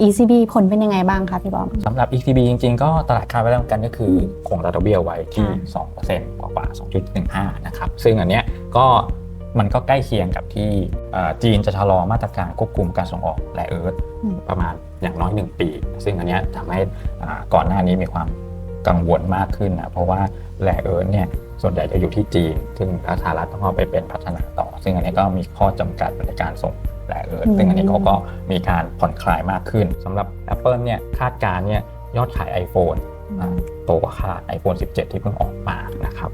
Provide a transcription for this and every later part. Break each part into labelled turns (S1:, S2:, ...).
S1: ECB ผลเป็นยังไงบ้างคะพี่บอม
S2: สำหรับ ECB จริงๆ ก็ตลาดคาดไว้แล้วกันก็คือคงอัตราดอกเบี้ยไว้ที่
S1: ค่ะ
S2: 2%กว่ากว่า2.15 นะครับ ซึ่งอันเนี้ยก็มันก็ใกล้เคียงกับที่เอ่อจีนจะชะลอมาตรการควบคุมการส่งออกแร่เอิร์ธ
S1: อืม
S2: ประมาณอย่างน้อย 1 ปี ซึ่งอันเนี้ยทำให้อ่าก่อนหน้านี้มีความกังวลมากขึ้นนะเพราะว่าแร่เอิร์ธเนี่ยส่วนใหญ่จะอยู่ที่จีน ซึ่งสหรัฐต้องเอาไปเป็นพัฒนาต่อ ซึ่งอันนี้ก็มีข้อจำกัดในการส่ง แร่เอิร์ธซึ่งอันนี้เขาก็มีการผ่อนคลายมากขึ้นสำหรับ Apple เนี่ยคาดการณ์เนี่ยยอดขาย iPhone อ่าโตกว่าคาด iPhone 17 ที่เพิ่งออกมานะครับ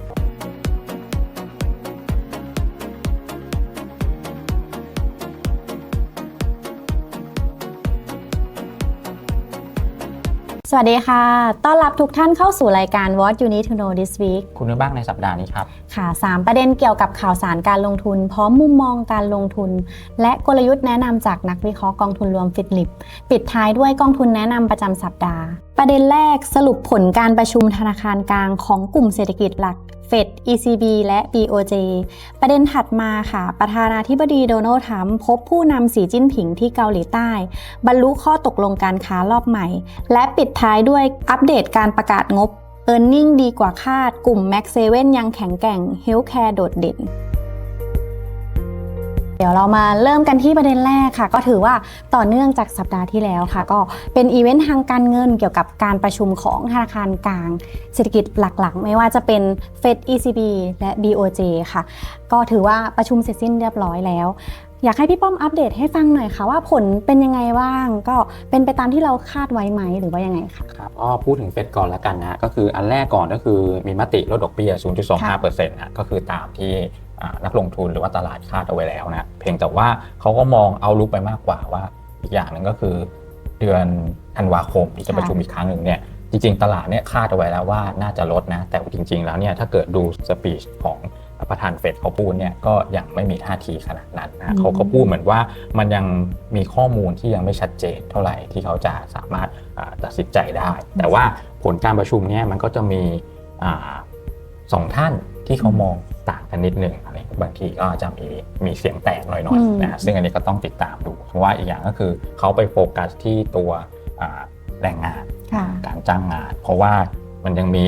S1: สวัสดีค่ะ ต้อนรับทุกท่านเข้าสู่รายการ What You Need to Know This Week
S2: คุณนึกบ้างในสัปดาห์นี้ครับ
S1: ค่ะ 3 ประเด็นเกี่ยวกับข่าวสารการลงทุน พร้อมมุมมองการลงทุน และกลยุทธ์แนะนำจากนักวิเคราะห์กองทุนรวมฟิตลิป ปิดท้ายด้วยกองทุนแนะนำประจำสัปดาห์ ประเด็นแรกสรุปผลการประชุมธนาคารกลางของกลุ่มเศรษฐกิจหลักเฟด ECB และ BOJ ประเด็นถัดมาค่ะ ประธานาธิบดีโดนัลด์ทรัมป์พบผู้นำสีจิ้นผิงที่เกาหลีใต้ บรรลุข้อตกลงการค้ารอบใหม่ และปิดท้ายด้วยอัปเดตการประกาศงบ e a r n i n g ดีกว่าคาด กลุ่ม Max 7ยังแข็งแกร่ง Healthcare โดดเด่น เดี๋ยวเรามาเริ่มกันที่ประเด็นแรกค่ะ ก็ถือว่าต่อเนื่องจากสัปดาห์ที่แล้วค่ะ ก็เป็นอีเวนต์ทางการเงินเกี่ยวกับการประชุมของธนาคารกลาง เศรษฐกิจหลักๆ ไม่ว่าจะเป็น Fed ECB และ BOJ ค่ะ ก็ถือว่าประชุมเสร็จสิ้นเรียบร้อยแล้ว อยากให้พี่ป้อมอัปเดตให้ฟังหน่อยค่ะ ว่าผลเป็นยังไงบ้าง ก็เป็นไปตามที่เราคาดไว้ไหมหรือว่ายังไงคะ
S2: ครับก็พูดถึงเฟดก่อนแล้วกันนะก็คืออันแรกก่อนก็คือมีมติลดดอกเบี้ย 0.25%นะก็คือตามที่นักลงทุนหรือว่าตลาดคาดเอาไว้แล้วนะเพียงแต่ว่าเขาก็มองเอาลุกไปมากกว่าว่าอีกอย่างหนึ่งก็คือ เดือนธันวาคมที่จะประชุมอีกครั้งหนึ่งเนี่ยจริงๆ ตลาดเนี่ยคาดเอาไว้แล้วว่าน่าจะลดนะ แต่จริงๆ แล้วเนี่ยถ้าเกิดดูสปีชของ ประธานเฟดเขาพูดเนี่ยก็ยังไม่มีท่าทีขนาดนั้นนะเขาก็พูดเหมือนว่ามันยังมีข้อมูลที่ยังไม่ชัดเจนเท่าไหร่ที่เขาจะสามารถอ่าตัดสินใจได้ แต่ว่าผลการประชุมเนี่ยมันก็จะมีอ่าสองท่านที่เขามองต่างกันนิดหนึ่งอะไรบางทีก็จะมีมีเสียงแตกหน่อย
S1: อืม
S2: ๆนะซึ่งอันนี้ก็ต้องติดตามดู เพราะว่าอีกอย่างก็คือเขาไปโฟกัสที่ตัวอ่าแรงงาน
S1: ค่ะ
S2: การจ้างงาน เพราะว่ามันยังมี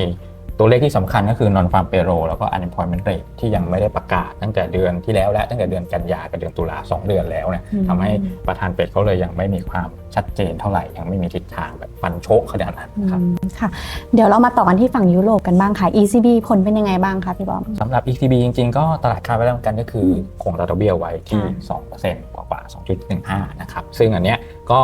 S2: ตัวเลขที่สำคัญก็คือ non farm payroll แล้วก็ unemployment rate ที่ยังไม่ได้ประกาศตั้งแต่เดือนที่แล้วและตั้งแต่เดือนกันยากับเดือนตุลาสองเดือนแล้วเนี่ย
S1: อืม
S2: ทำให้ประธานเฟดเขาเลยยังไม่มีความชัดเจนเท่าไหร่ยังไม่มีทิศทางแบบฟันโชกขนาดนั้นครับ
S1: อืมค่ะ เดี๋ยวเรามาต่อกันที่ฝั่งยุโรปกันบ้างค่ะ ECB ผลเป็นยังไงบ้างคะพี่บอม
S2: สำหรับ ECB จริง ๆ ก็ตลาดคาดไว้แล้วกันก็คือคงอัตราดอกเบี้ยไว้ที่
S1: ค่ะ
S2: 2%กว่ากว่า2.15นะครับซึ่งอันเนี้ยก็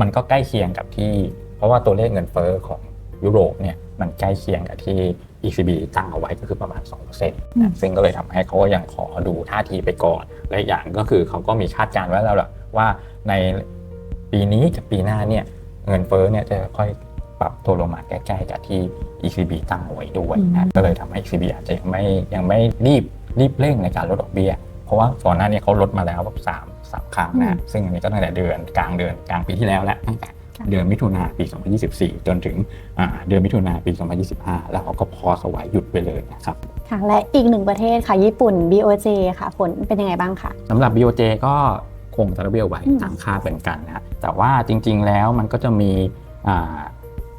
S2: มันก็ใกล้เคียงกับที่ เพราะว่าตัวเลขเงินเฟ้อของยุโรปเนี่ย มันใกล้เคียงกับที่ ECB ตั้งเอาไว้ก็คือประมาณ2%นะซึ่งก็เลยทำให้เขาก็ยังขอดูท่าทีไปก่อน และอีกอย่างก็คือเขาก็มีคาดการณ์ไว้แล้วแหละว่าในปีนี้กับปีหน้าเนี่ยเงินเฟ้อเนี่ยจะค่อยปรับตัวลงมาใกล้ๆกับที่ ECB ตั้งเอาไว้ด้วยนะก็เลยทำให้ ECB อาจจะยังไม่ยังไม่รีบรีบเร่งในการลดดอกเบี้ย เพราะว่าก่อนหน้านี้เขาลดมาแล้วแบบสามสามครั้ง
S1: อื
S2: นะ
S1: ม
S2: ซึ่งอันนี้ก็ตั้งแต่เดือนกลางเดือนกลางปีที่แล้วแหละตั้งแต่
S1: ค่ะ
S2: เดือนมิถุนาปี 2024 จนถึงอ่าเดือนมิถุนาปี 2025 แล้วเขาก็พอสไว้หยุดไปเลยนะครับ
S1: ค่ะและอีกหนึ่งประเทศค่ะ ญี่ปุ่น BOJ ค่ะ ผลเป็นยังไงบ้างคะ
S2: สำหรับ BOJ ก็คงตระเบียไว้
S1: อืม
S2: ตามคาดเหมือนกันนะแต่ว่าจริง ๆ แล้วมันก็จะมีอ่า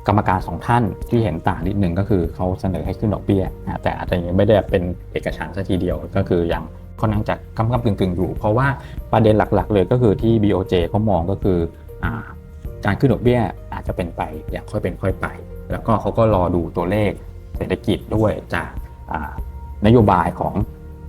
S2: กรรมการสองท่านที่เห็นต่างนิดหนึ่งก็คือเขาเสนอให้ขึ้นดอกเบี้ยนะแต่อาจจะยังไม่ได้เป็นเอกฉันท์ซะทีเดียวก็คือยังค่อนข้างจะกำกำกึ่งกึ่งๆอยู่ เพราะว่าประเด็นหลักๆ เลยก็คือที่ BOJ เขามองก็คืออา การขึ้นดอกเบี้ยอาจจะเป็นไปอย่างค่อยเป็นค่อยไป แล้วก็เขาก็รอดูตัวเลขเศรษฐกิจด้วยจากนโยบายของ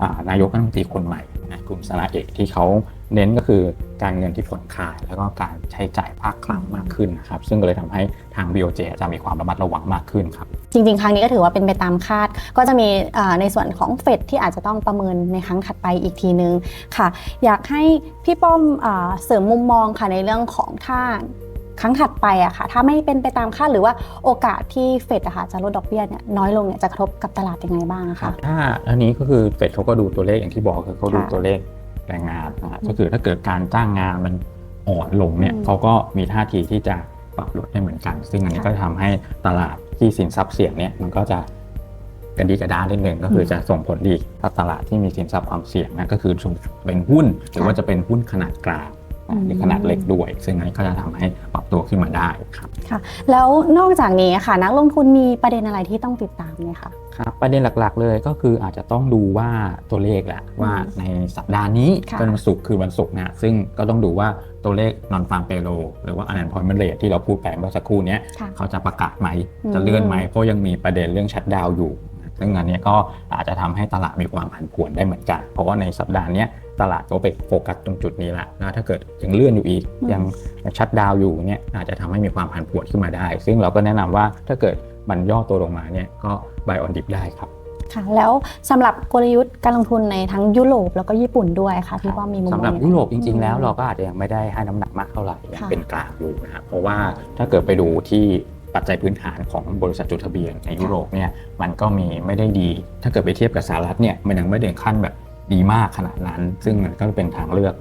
S2: อนายกรัฐมนตรีคนใหม่นะกลุ่มสาระเอกที่เขาเน้นก็คือการเงินที่ผ่อนคลาย แล้วก็การใช้จ่ายภาคคลังมากขึ้นนะครับซึ่งก็เลยทำให้ทาง BOJ จะมีความระมัดระวังมากขึ้นครับ
S1: จริงๆ ครั้งนี้ก็ถือว่าเป็นไปตามคาด ก็จะมีในส่วนของเฟดที่อาจจะต้องประเมินในครั้งถัดไปอีกทีนึงค่ะ อยากให้พี่ป้อมเอ่อเสริมมุมมองค่ะในเรื่องของถ้า ครั้งถัดไปอะค่ะ ถ้าไม่เป็นไปตามคาดหรือว่าโอกาสที่เฟดอะค่ะจะลดดอกเบี้ยเนี่ยน้อยลงเนี่ยจะกระทบกับตลาดยังไงบ้างอะ
S2: ครั
S1: คะ
S2: บถ้าอันนี้ก็คือเฟดเขาก็ดูตัวเลขอย่างที่บอกคือเขาดู
S1: ค่ะ
S2: ตัวเลขแรงงานนะฮะก็คือถ้าเกิดการจ้างงานมันอ่อนลงเนี่ย
S1: อืม
S2: เขาก็มีท่าทีที่จะปรับลดได้เหมือนกัน ซึ่งอันนี้
S1: ค่ะ
S2: ก็ทำให้ตลาดที่สินทรัพย์เสี่ยงเนี่ยมันก็จะกระดีกระดานนิดหนึ่งก็คือจะส่งผลดีถ้าตลาดที่มีสินทรัพย์ความเสี่ยงนะก็คือเป็นหุ้นหรือว่าจะเป็นหุ้นขนาดกลาง
S1: อื ม
S2: หรือขนาดเล็กด้วย ซึ่งอันนี้ก็จะทำให้ปรับตัวขึ้นมาได้ครับ
S1: ค่ะ แล้วนอกจากนี้ค่ะ นักลงทุนมีประเด็นอะไรที่ต้องติดตามไหมคะ
S2: ครับประเด็นหลักๆเลยก็คืออาจจะต้องดูว่าตัวเลขแหละว่าในสัปดาห์นี้
S1: ค่ะ
S2: เป็นวันศุกร์คือวันศุกร์นะซึ่งก็ต้องดูว่าตัวเลข non farm payroll หรือว่า unemployment rate ที่เราพูดไปเมื่อสักครู่เนี้ย
S1: ค่ะ
S2: เขาจะประกาศไหม
S1: อืม
S2: จะเลื่อนไหม เพราะยังมีประเด็นเรื่องชัดดาวน์อยู่ ซึ่งอันเนี้ยก็อาจจะทำให้ตลาดมีความผันผวนได้เหมือนกัน เพราะว่าในสัปดาห์เนี้ย ตลาดก็ไปโฟกัสตรงจุดนี้ละแล้วถ้าเกิดยังเลื่อนอยู่อีก
S1: อืม
S2: ยังชัดดาวน์อยู่เนี่ยอาจจะทำให้มีความผันผวนขึ้นมาได้ ซึ่งเราก็แนะนำว่าถ้าเกิดมันย่อตัวลงมาเนี่ยก็ buy on dip ได้ครับ
S1: ค่ะแล้วสำหรับกลยุทธ์การลงทุนในทั้งยุโรปแล้วก็ญี่ปุ่นด้วยค่ะพี่ป้อมมีมุมมอง
S2: สำหรับ
S1: ยังไง
S2: ยุโรปจริงๆแล้ว
S1: อืม
S2: เราก็อาจจะยังไม่ได้ให้น้ำหนักมากเท่าไหร่ยัง
S1: ค่ะ
S2: เป็นกลางอยู่นะครับเพราะว่าถ้าเกิดไปดูที่ปัจจัยพื้นฐานของบริษัทจดทะเบียนในยุโรปเนี่ยมันก็มีไม่ได้ดี ถ้าเกิดไปเทียบกับสหรัฐเนี่ยมันยังไม่ได้ถึงขั้นแบบ ดีมากขนาดนั้น ซึ่งมันก็เป็นทางเลือก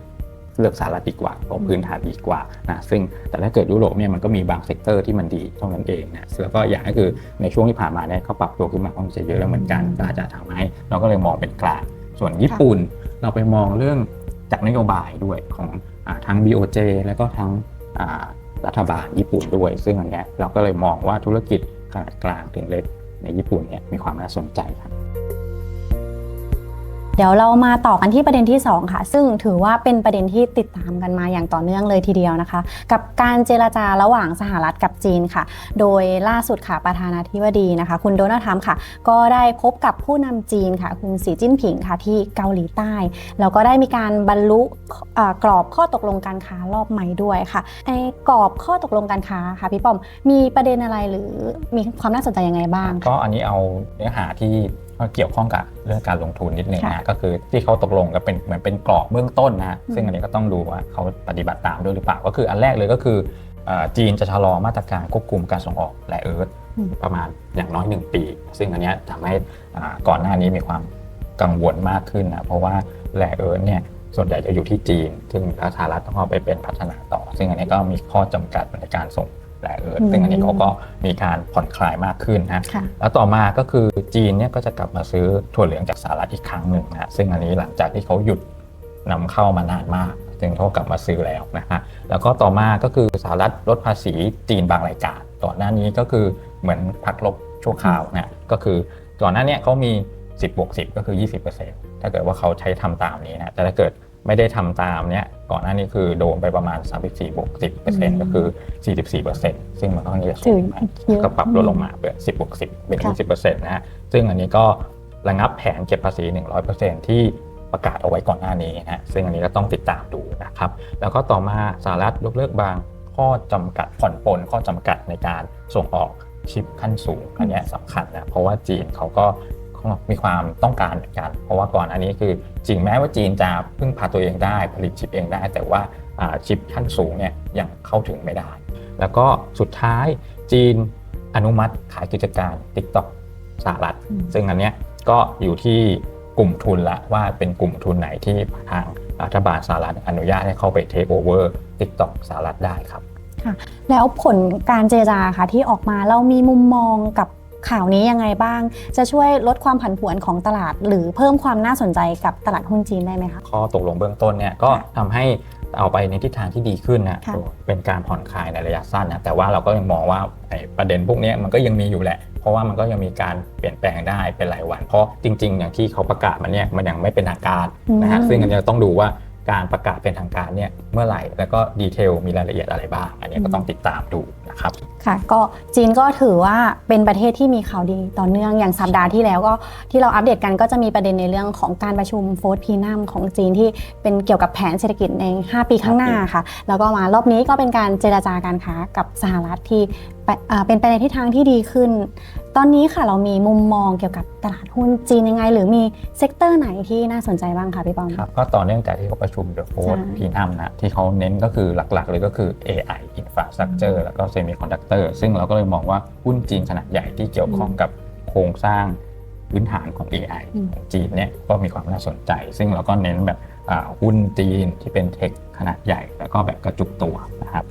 S2: เลือกสหรัฐดีกว่าเพราะพื้นฐานดีกว่านะซึ่งแต่ถ้าเกิดยุโรปเนี่ยมันก็มีบางเซกเตอร์ที่มันดีเท่านั้นเองนะแล้วก็อย่างก็คือในช่วงที่ผ่านมาเนี่ยเขาปรับตัวขึ้นมาค่อนข้างเยอะแล้วเหมือนกันก็อาจจะทำให้เราก็เลยมองเป็นกลางส่วนญี่ปุ่นเราไปมองเรื่องจากนโยบายด้วยของอาทั้ง BOJ แล้วก็ทั้งรัฐบาลญี่ปุ่นด้วย ซึ่งอันนี้เราก็เลยมองว่าธุรกิจขนาดกลางถึงเล็กในญี่ปุ่นเนี่ยมีความน่าสนใจครับ
S1: เดี๋ยวเรามาต่อกันที่ประเด็นที่ 2 ค่ะ ซึ่งถือว่าเป็นประเด็นที่ติดตามกันมาอย่างต่อเนื่องเลยทีเดียวนะคะ กับการเจรจาระหว่างสหรัฐกับจีนค่ะ โดยล่าสุดค่ะประธานาธิบดีนะคะ คุณโดนัลด์ทรัมป์ค่ะ ก็ได้พบกับผู้นำจีนค่ะ คุณสีจิ้นผิงค่ะที่เกาหลีใต้แล้วก็ได้มีการบรรลุอ่อกรอบข้อตกลงการค้ารอบใหม่ด้วยค่ะในกรอบข้อตกลงการค้าค่ะพี่ป้อมมีประเด็นอะไรหรือมีความน่าสนใจยังไงบ้าง
S2: ก็อันนี้เอาเนื้อหาที่ เกี่ยวข้องกับเรื่องการลงทุนนิดนึง
S1: ค่ะ
S2: นะก็คือที่เขาตกลงกันเป็นเหมือนเป็นกรอบเบื้องต้นนะ
S1: อืม
S2: ซึ่งอันนี้ก็ต้องดูว่าเขาปฏิบัติตามด้วยหรือเปล่า ก็คืออันแรกเลยก็คือเอ่อจีนจะชะลอมาตรการควบคุมการส่งออกแร่เอิร์ธ
S1: อืม
S2: ประมาณอย่างน้อย 1 ปี ซึ่งอันเนี้ยทำให้อ่าก่อนหน้านี้มีความกังวลมากขึ้นนะเพราะว่าแร่เอิร์ธเนี่ยส่วนใหญ่จะอยู่ที่จีน ซึ่งสหรัฐต้องเอาไปเป็นพัฒนาต่อ ซึ่งอันนี้ก็มีข้อจำกัดในการส่ง แร่เอิร์ธ
S1: อืม
S2: ซึ่งอันนี้เขาก็มีการผ่อนคลายมากขึ้นนะ
S1: ค่ะ
S2: แล้วต่อมาก็คือจีนเนี่ยก็จะกลับมาซื้อถั่วเหลืองจากสหรัฐอีกครั้งหนึ่งนะฮะซึ่งอันนี้หลังจากที่เขาหยุดนำเข้ามานานมากซึ่งเขากลับมาซื้อแล้วนะฮะแล้วก็ต่อมาก็คือสหรัฐลดภาษีจีนบางรายการก่อนหน้านี้ก็คือเหมือนพักลบชั่วคราวนะก็คือก่อนหน้าเนี้เขามี 10บวก10 ก็คือ 20%ถ้าเกิดว่าเขาใช้ทำตามนี้นะแต่ถ้าเกิด ไม่ได้ทำตามเนี้ยก่อนหน้านี้คือโดนไปประมาณ 34บวก10%ก็คือ 44%ซึ่งมันก็ค่อนข้างจะสูงมาก
S1: เยอะ
S2: ก็ปรับลดลงมาเป็น10บวก10เป็น
S1: ค่ะ
S2: 20%นะฮะซึ่งอันนี้ก็ระงับแผนเก็บภาษี 100%ที่ประกาศเอาไว้ก่อนหน้านี้นะฮะซึ่งอันนี้ก็ต้องติดตามดูนะครับ แล้วก็ต่อมาสหรัฐยกเลิกบางข้อจำกัดผ่อนปลนข้อจำกัดในการส่งออกชิปขั้นสูงอันเนี้ยสำคัญนะเพราะว่าจีนเขาก็ มีความต้องการเหมือนกัน เพราะว่าก่อนอันนี้คือจริงแม้ว่าจีนจะพึ่งพาตัวเองได้ผลิตชิปเองได้ แต่ว่าอ่าชิปขั้นสูงเนี่ยยังเข้าถึงไม่ได้ แล้วก็สุดท้ายจีนอนุมัติขายกิจการ TikTok สหรัฐ
S1: อืม
S2: ซึ่งอันเนี้ยก็อยู่ที่กลุ่มทุนละว่าเป็นกลุ่มทุนไหนที่ทางรัฐบาลสหรัฐอนุญาตให้เข้าไปเทคโอเวอร์ TikTok สหรัฐได้ครับ
S1: แล้วผลการเจรจาค่ะที่ออกมาเรามีมุมมองกับ ข่าวนี้ยังไงบ้าง จะช่วยลดความผันผวนของตลาด หรือเพิ่มความน่าสนใจกับตลาดหุ้นจีนได้ไหมคะ
S2: ข้อตกลงเบื้องต้นเนี่ยก็ทำให้เอาไปในทิศทางที่ดีขึ้นนะ
S1: ค่ะ
S2: เป็นการผ่อนคลายในระยะสั้นนะแต่ว่าเราก็ยังมองว่าไอ้ประเด็นพวกเนี้ยมันก็ยังมีอยู่แหละ เพราะว่ามันก็ยังมีการเปลี่ยนแปลงได้เป็นหลายวัน เพราะจริง ๆ อย่างที่เขาประกาศมันเนี่ยมันยังไม่เป็นทางการนะฮะ
S1: อืม
S2: ซึ่งอันเนี้ยต้องดูว่า การประกาศเป็นทางการเนี่ยเมื่อไหร่ แล้วก็ดีเทลมีรายละเอียดอะไรบ้าง อันเนี้ยก็ต้องติดตามดูนะครับ
S1: ค่ะ ก็จีนก็ถือว่าเป็นประเทศที่มีข่าวดีต่อเนื่องอย่างสัปดาห์ที่แล้วก็ที่เราอัปเดตกันก็จะมีประเด็นในเรื่องของการประชุมโฟร์พีนัมของจีนที่เป็นเกี่ยวกับแผนเศรษฐกิจใน 5 ปีข้างหน้าค่ะ แล้วก็มารอบนี้ก็เป็นการเจรจาการค้ากับสหรัฐที่ไปอ่า เป็นไปในทิศทางที่ดีขึ้น ตอนนี้ค่ะเรามีมุมมองเกี่ยวกับตลาดหุ้นจีนยังไง หรือมีเซกเตอร์ไหนที่น่าสนใจบ้างคะพี่ปอม
S2: ครับก็ต่อเนื่องจากที่เขาประชุม The f o r
S1: ใช่
S2: พีนัมนะที่เขาเน้นก็คือหลักๆ เลยก็คือ AI Infrastructure แล้วก็ Semiconductor ซึ่งเราก็เลยมองว่าหุ้นจีนขนาดใหญ่ที่เกี่ยวข้องกับโครงสร้างพื้นฐานของ AI
S1: อืม
S2: ของจีนเนี่ยก็มีความน่าสนใจ ซึ่งเราก็เน้นแบบอ่าหุ้นจีนที่เป็นเทคขนาดใหญ่ แล้วก็แบบกระจุกตัวนะครับ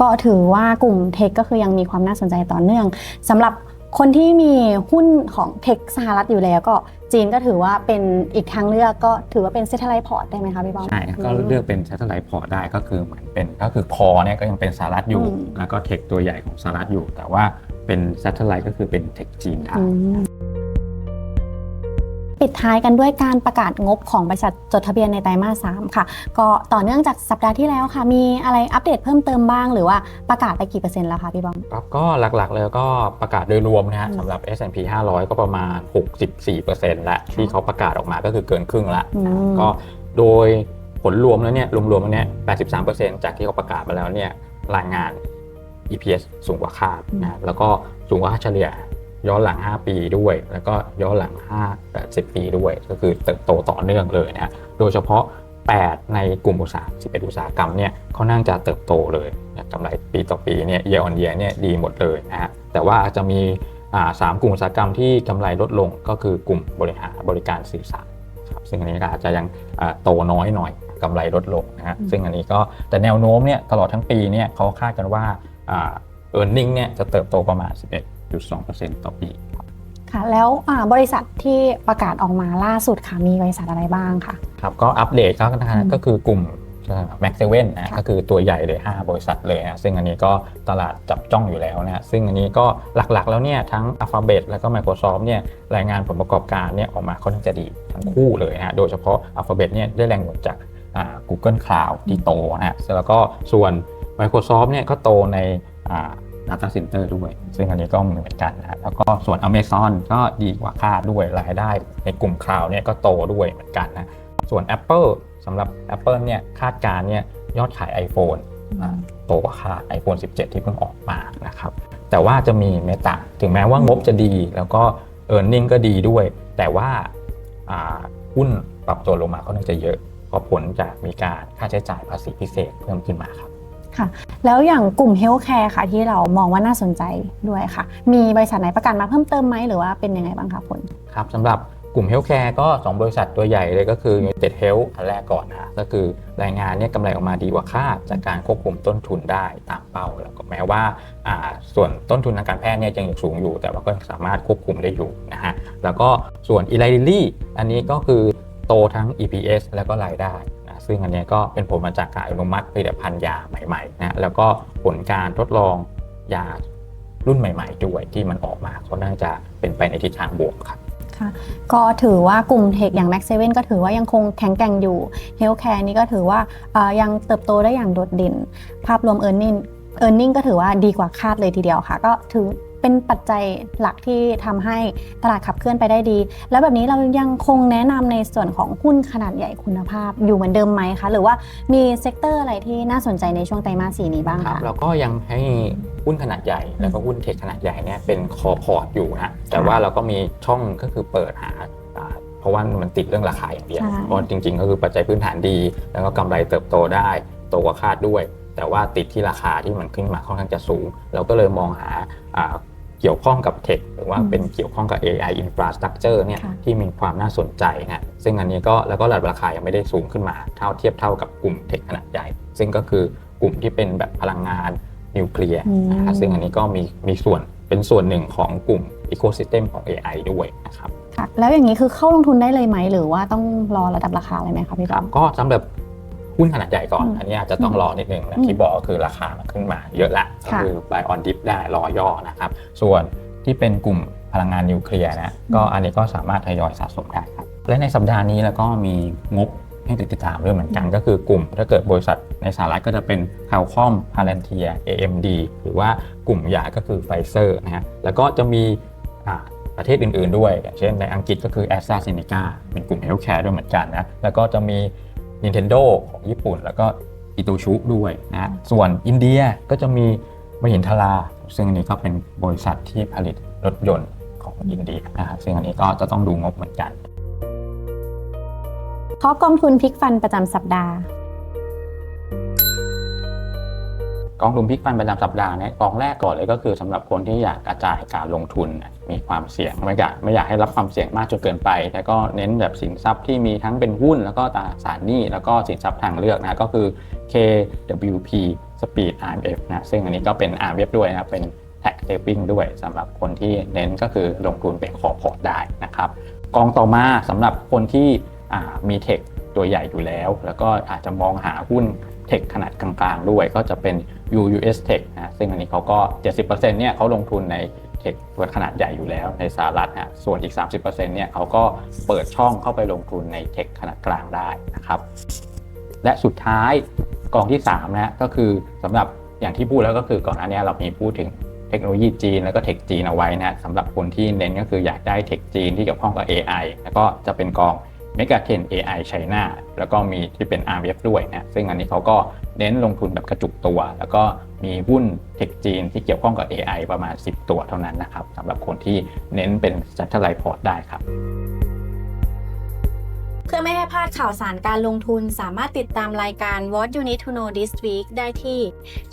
S1: ก็ถือว่ากลุ่มเทคก็คือยังมีความน่าสนใจต่อเนื่องสำหรับคนที่มีหุ้นของเทคสหรัฐอยู่แล้วก็จีนก็ถือว่าเป็นอีกทางเลือกก็ถือว่าเป็นเซ t ท l ไล t ์พอร์ตได้ไหมคะพี่ป้อม
S2: ใช่ก็เลือกเป็น satellite port ได้ก็คือเหมือนเป็นก็คือคอเนี่ยก็ยังเป็นสหรัฐอยู่
S1: อืม
S2: แล้วก็เทคตัวใหญ่ของสหรัฐอยู่ แต่ว่าเป็น satellite ก็คือเป็นเทคจีนได้
S1: อืม ปิดท้ายกันด้วยการประกาศงบของบริษัทจดทะเบียนในไตรมาส3ค่ะ ก็ต่อเนื่องจากสัปดาห์ที่แล้วค่ะ มีอะไรอัปเดตเพิ่มเติมบ้าง หรือว่าประกาศไปกี่เปอร์เซ็นต์แล้วคะพี่บอม
S2: ครับก็หลักๆเลยก็ประกาศโดยรวมนะฮะ
S1: อืม
S2: สำหรับ S&P 500 ก็ประมาณ 64%ละที่เขาประกาศออกมาก็คือเกินครึ่งละ
S1: อืม
S2: ก็โดยผลรวมแล้วเนี่ยรวมๆแล้วเนี่ย 83%จากที่เขาประกาศมาแล้วเนี่ยรายงาน EPS สูงกว่าคาดนะแล้วก็สูงกว่าค่าเฉลี่ย ย้อนหลัง 5 ปีด้วย แล้วก็ย้อนหลัง5 80 ปีด้วย ก็คือเติบโตต่อเนื่องเลยนะโดยเฉพาะ 8 ในกลุ่มอุตสาห11 อุตสาหกรรมเนี่ยเขานั่งจะเติบโตเลยนะกำไรปีต่อปีเนี่ย year on year เนี่ยดีหมดเลยนะฮะแต่ว่าอาจจะมีอ่าสามกลุ่มอุตสาหกรรมที่กำไรลดลงก็คือกลุ่มบริหารบริการสื่อสารครับซึ่งอันนี้ก็อาจจะยังอ่าโตน้อยหน่อยกำไรลดลงนะฮะ
S1: อืม
S2: ซึ่งอันนี้ก็แต่แนวโน้มเนี่ยตลอดทั้งปีเนี่ยเขาคาดกันว่าอ่า e a r n i n g เนี่ยจะเติบโตประมาณ 11.2%ต่อปีครับ
S1: ค่ะแล้วอ่าบริษัทที่ประกาศออกมาล่าสุดค่ะมีบริษัทอะไรบ้างคะ
S2: ครับก็อัปเดตก็นะฮะ
S1: อืม
S2: ก็คือกลุ่ม Max 7นะ
S1: ค่ะ
S2: ก็คือตัวใหญ่เลย 5 บริษัทเลยนะซึ่งอันนี้ก็ตลาดจับจ้องอยู่แล้วนะฮะซึ่งอันนี้ก็หลักๆแล้วเนี่ยทั้ง Alphabet แล้วก็ Microsoft เนี่ยรายงานผลประกอบการเนี่ยออกมาค่อนข้างจะดีทั้งคู่เลยนะฮะโดยเฉพาะ Alphabet เนี่ยได้แรงหนุนจากอ่า Google Cloud ที่โตนะฮะแล้วก็ส่วน Microsoft เนี่ยก็โตในอ่า Data Center ด้วย ซึ่งอันนี้ก็เหมือนกันนะแล้วก็ส่วน Amazon ก็ดีกว่าคาดด้วยรายได้ ในกลุ่ม Cloud เนี่ยก็โตด้วยเหมือนกันนะส่วน Apple สำหรับ Apple เนี่ยคาดการณ์เนี่ยยอดขาย iPhone โตกว่าคาด iPhone 17 ที่เพิ่งออกมานะครับแต่ว่าจะมี Meta ถึงแม้ว่างบจะดีแล้วก็ e a r n i n g ก็ดีด้วย แต่ว่าอ่าหุ้นปรับตัวลงมาค่อนข้างจะเยอะเพราะผลจากมีการค่าใช้จ่ายภาษีพิเศษเพิ่มขึ้นมาครับ
S1: แล้วอย่างกลุ่มเฮลท์แคร์ค่ะที่เรามองว่าน่าสนใจด้วยค่ะ มีบริษัทไหนประกาศมาเพิ่มเติมไหมหรือว่าเป็นยังไงบ้างคะผล
S2: ครับสำหรับกลุ่มเฮลท์แคร์ก็ 2 บริษัทตัวใหญ่เลยก็คือ United Health อันแรกก่อนนะก็คือรายงานเนี่ยกำไรออกมาดีกว่าคาดจากการควบคุมต้นทุนได้ตามเป้า แล้วก็แม้ว่าส่วนต้นทุนทางการแพทย์เนี่ยยังอยู่สูงอยู่ แต่ว่าก็สามารถควบคุมได้อยู่นะฮะแล้วก็ส่วน e l i l y อันนี้ก็คือโตทั้ง EPS แล้วก็รายได้ ซึ่งอันนี้ก็เป็นผลมาจากการอนุมัติผลิตภัณฑ์ยาใหม่ๆนะแล้วก็ผลการทดลองยารุ่นใหม่ ๆ ด้วยที่มันออกมาค่อนข้าจะเป็นไปในทิศทางบวกครับ
S1: ก็ถือว่ากลุ่มเทคอย่าง Max 7ก็ถือว่ายังคงแข็งแกร่งอยู่ Healthcare นี่ก็ถือว่ายังเติบโตได้อย่างโดดเด่น ภาพรวม e a r n i n g e a r n i n g ก็ถือว่าดีกว่าคาดเลยทีเดียวค่ะ ก็ถือ เป็นปัจจัยหลักที่ทำให้ตลาดขับเคลื่อนไปได้ดี แล้วแบบนี้เรายังคงแนะนำในส่วนของหุ้นขนาดใหญ่คุณภาพอยู่เหมือนเดิมไหมคะ หรือว่ามีเซกเตอร์อะไรที่น่าสนใจในช่วงไตรมาสสี่นี้บ้าง
S2: ครับ
S1: คะ
S2: เราก็ยังให้หุ้นขนาดใหญ่ แล้วก็หุ้นเทคขนาดใหญ่เนี่ยเป็นคอพอร์ตอยู่นะแต่ว่าเราก็มีช่องก็คือเปิดหาอ่าเพราะว่ามันติดเรื่องราคาอย่างเดียว
S1: ใช่
S2: เพราะจริง ๆ ก็คือปัจจัยพื้นฐานดี แล้วก็กำไรเติบโตได้โตกว่าคาดด้วย แต่ว่าติดที่ราคาที่มันขึ้นมาค่อนข้างจะสูง เราก็เลยมองหาอ่า เกี่ยวข้องกับเทคหรือว่า
S1: อืม
S2: เป็นเกี่ยวข้องกับ AI infrastructure เนี่ย
S1: ค่ะ
S2: ที่มีความน่าสนใจนะซึ่งอันนี้ก็แล้วก็ระดับราคายังไม่ได้สูงขึ้นมาเท่าเทียบเท่ากับกลุ่มเทคขนาดใหญ่ ซึ่งก็คือกลุ่มที่เป็นแบบพลังงานนิวเคลียร์
S1: อืม
S2: นะครับซึ่งอันนี้ก็มีมีส่วนเป็นส่วนหนึ่งของกลุ่ม Ecosystem ของ AI ด้วยนะครับ
S1: ค่ะแล้วอย่างนี้คือเข้าลงทุนได้เลยไหม หรือว่าต้องรอระดับราคาเลยไหมคะพี่
S2: ค
S1: ต้
S2: รั
S1: อบม
S2: ก็สำหรับ หุ้นขนาดใหญ่ก่อน
S1: อืม
S2: อันนี้อาจจะต้องรอนิดนึงนะ
S1: อืม
S2: ที่บอกก็คือราคามันขึ้นมาเยอะละก็
S1: ค่ะ
S2: คือ buy on dip ได้รอย่อนะครับ ส่วนที่เป็นกลุ่มพลังงานนิวเคลียร์นะก็อันนี้ก็สามารถทยอยสะสมได้ครับและในสัปดาห์นี้แล้วก็มีงบให้ติดตามด้วยเหมือนกันก็คือกลุ่ม ถ้าเกิดบริษัทในสหรัฐก็จะเป็น Qualcomm Palantir AMD หรือว่ากลุ่มใหญ่ก็คือ Pfizer นะฮะแล้วก็จะมีอ่าประเทศอื่น ๆ ด้วยอย่างเช่นในอังกฤษก็คือ a s t r a z เซ e c a เป็นกลุ่ม Healthcare ด้วยเหมือนกันนะแล้วก็จะมี Nintendo ของญี่ปุ่น แล้วก็อิตูชุด้วยนะส่วนอินเดียก็จะมีมหินทราซึ่งอันนี้ก็เป็นบริษัทที่ผลิตรถยนต์ของอินเดียนะครับซึ่งอันนี้ก็จะต้องดูงบเหมือนกัน
S1: เพราะกองทุนพลิกฟันประจำสัปดาห์
S2: กองทุนพลิกฟันประจำสัปดาห์เนี่ยกองแรกก่อนเลยก็คือสำหรับคนที่อยากกระจายการลงทุนมีความเสี่ยงไม่อยากไม่อยากให้รับความเสี่ยงมากจนเกินไปแล้วก็เน้นแบบสินทรัพย์ที่มีทั้งเป็นหุ้น แล้วก็ตราสารหนี้แล้วก็สินทรัพย์ทางเลือกนะก็คือ KWP Speed RMF นะซึ่งอันนี้ก็เป็น RMF ด้วยนะเป็น tax saving ด้วยสำหรับคนที่เน้นก็คือลงทุนเป็นคอพอร์ตได้นะครับกองต่อมาสำหรับคนที่มีเทคตัวใหญ่อยู่แล้ว แล้วก็อาจจะมองหาหุ้นเทคขนาดกลางๆด้วยก็จะเป็น UUS Tech นะซึ่งอันนี้เขาก็ 70%เนี่ยเขาลงทุนในเทคขนาดใหญ่อยู่แล้วในสหรัฐนะส่วนอีก 30%เนี่ยเขาก็เปิดช่องเข้าไปลงทุนในเทคขนาดกลางได้นะครับ และสุดท้ายกองที่3นะก็คือสำหรับอย่างที่พูดแล้วก็คือก่อนหน้านี้เรามีพูดถึงเทคโนโลยีจีนแล้วก็เทคจีนเอาไว้นะสำหรับคนที่เน้นก็คืออยากได้เทคจีนที่เกี่ยวข้องกับ AI แล้วก็จะเป็นกอง m e g a t e n AI China แล้วก็มีที่เป็น RVF ด้วยนะซึ่งอันนี้เขาก็เน้นลงทุนแบบกระจุกตัว แล้วก็มีหุ้นเทคจีนที่เกี่ยวข้องกับ AI ประมาณ 10 ตัวเท่านั้นนะครับสำหรับคนที่เน้นเป็น Satellite Port ได้ครับ
S1: เพื่อไม่ให้พลาดข่าวสารการลงทุนสามารถติดตามรายการ What You Need to Know This Week ได้ที่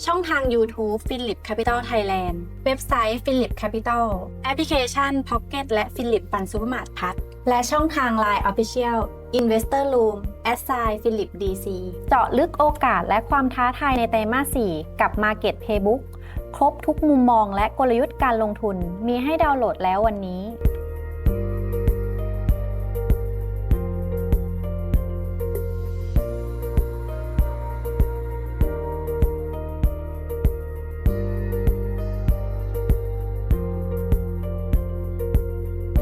S1: ช่องทาง YouTube Philip Capital Thailand เว็บไซต์ Philip Capital แอปพลิเคชัน Pocket และ Philip ปันซุ และช่องทาง Line Official Investor Room s i Philip DC เจาะลึกโอกาสและความท้าทายในไตรมาส 4 กับ Market Playbook ครบทุกมุมมองและกลยุทธ์การลงทุนมีให้ดาวน์โหลดแล้ววันนี้